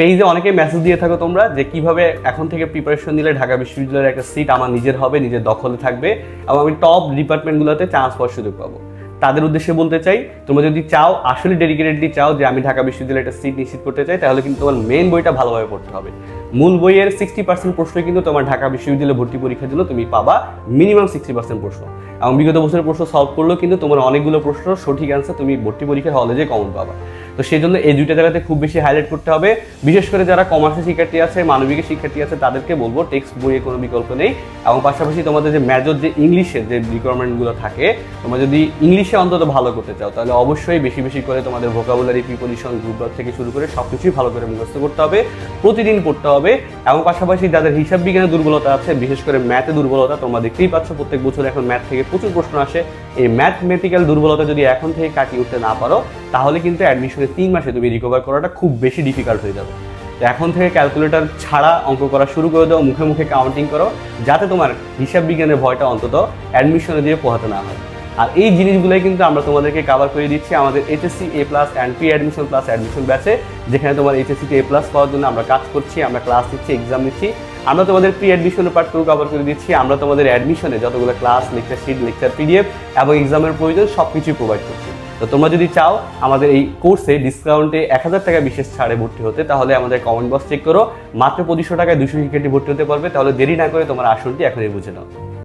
পেজে অনেকে মেসেজ দিয়ে থাকো তোমরা যে কীভাবে এখন থেকে প্রিপারেশন নিলে ঢাকা বিশ্ববিদ্যালয়ের একটা সিট আমার নিজের হবে, নিজের দখলে থাকবে এবং আমি টপ ডিপার্টমেন্টগুলোতে চান্স পাওয়ার সুযোগ পাবো। তাদের উদ্দেশ্যে বলতে চাই, তোমরা যদি চাও, আসলে ডেডিকেটেডলি চাও যে আমি ঢাকা বিশ্ববিদ্যালয়ে একটা সিট নিশ্চিত করতে চাই, তাহলে কিন্তু তোমার মেন বইটা ভালোভাবে পড়তে হবে। মূল বইয়ের সিক্সটি পার্সেন্ট প্রশ্ন কিন্তু তোমার ঢাকা বিশ্ববিদ্যালয়ে ভর্তি পরীক্ষার জন্য তুমি পাবা মিনিমাম সিক্সটি পার্সেন্ট প্রশ্ন। এবং বিগত বছরের প্রশ্ন সলভ করলেও কিন্তু তোমার অনেকগুলো প্রশ্ন সঠিক অ্যান্সার তুমি ভর্তি পরীক্ষার হলে যে কমন পাবা। তো সেই জন্য এই দুইটা জায়গাতে খুব বেশি হাইলাইট করতে হবে। বিশেষ করে যারা কমার্সের শিক্ষার্থী আছে, মানবিকের শিক্ষার্থী আছে, তাদেরকে বলব টেক্সট বইয়ে কোনো বিকল্প নেই। এবং পাশাপাশি তোমাদের যে মেজর যে ইংলিশের যে রিকোয়ারমেন্টগুলো থাকে, তোমরা যদি ইংলিশে অন্তত ভালো করতে চাও, তাহলে অবশ্যই বেশি বেশি করে তোমাদের ভোকাবুলারি প্রিপোজিশন গ্রুপ থেকে শুরু করে সব কিছুই ভালো করে মুখস্থ করতে হবে, প্রতিদিন পড়তে হবে। এবং পাশাপাশি যাদের হিসাব বিজ্ঞানে দুর্বলতা আছে, বিশেষ করে ম্যাথে দুর্বলতা, তোমরা দেখতেই পাচ্ছ প্রত্যেক বছর এখন ম্যাথ থেকে প্রচুর প্রশ্ন আসে। এই ম্যাথমেটিক্যাল দুর্বলতা যদি এখন থেকে কাটিয়ে উঠতে না পারো তাহলে কিন্তু অ্যাডমিশনের তিন মাসে তুমি রিকভার করাটা খুব বেশি ডিফিকাল্ট হয়ে যাবে। তো এখন থেকে ক্যালকুলেটর ছাড়া অঙ্ক করা শুরু করে দাও, মুখে মুখে কাউন্টিং করো, যাতে তোমার হিসাব বিজ্ঞানের ভয়টা অন্তত অ্যাডমিশনে দিয়ে পোহাতে না হয়। আর এই জিনিসগুলোই কিন্তু আমরা তোমাদেরকে কাভার করে দিচ্ছি আমাদের HSC A plus and pre admission plus admission ব্যাচে যেখানে তোমার এইচএসসিতে এ প্লাস পাওয়ার জন্য আমরা কাজ করছি, আমরা ক্লাস দিচ্ছি এক্সাম দিচ্ছি আমরা তোমাদের প্রি অ্যাডমিশনের পার্টগুলো কভার করে দিচ্ছি, আমরা তোমাদের অ্যাডমিশনে যতগুলো class lecture sheet lecture PDF এবং এক্সামের প্রয়োজন সব কিছুই প্রোভাইড করছি। তো তোমরা যদি চাও, আমাদের এই কোর্সে ডিসকাউন্টে এক হাজার টাকা বিশেষ ছাড়ে ভর্তি হতে, তাহলে আমাদের কমেন্ট বক্স চেক করো। মাত্র পঁচিশশো টাকায় দুশো শিক্ষার্থী ভর্তি হতে পারবে, তাহলে দেরি না করে তোমার আসনটি এখনই বুঝে নাও।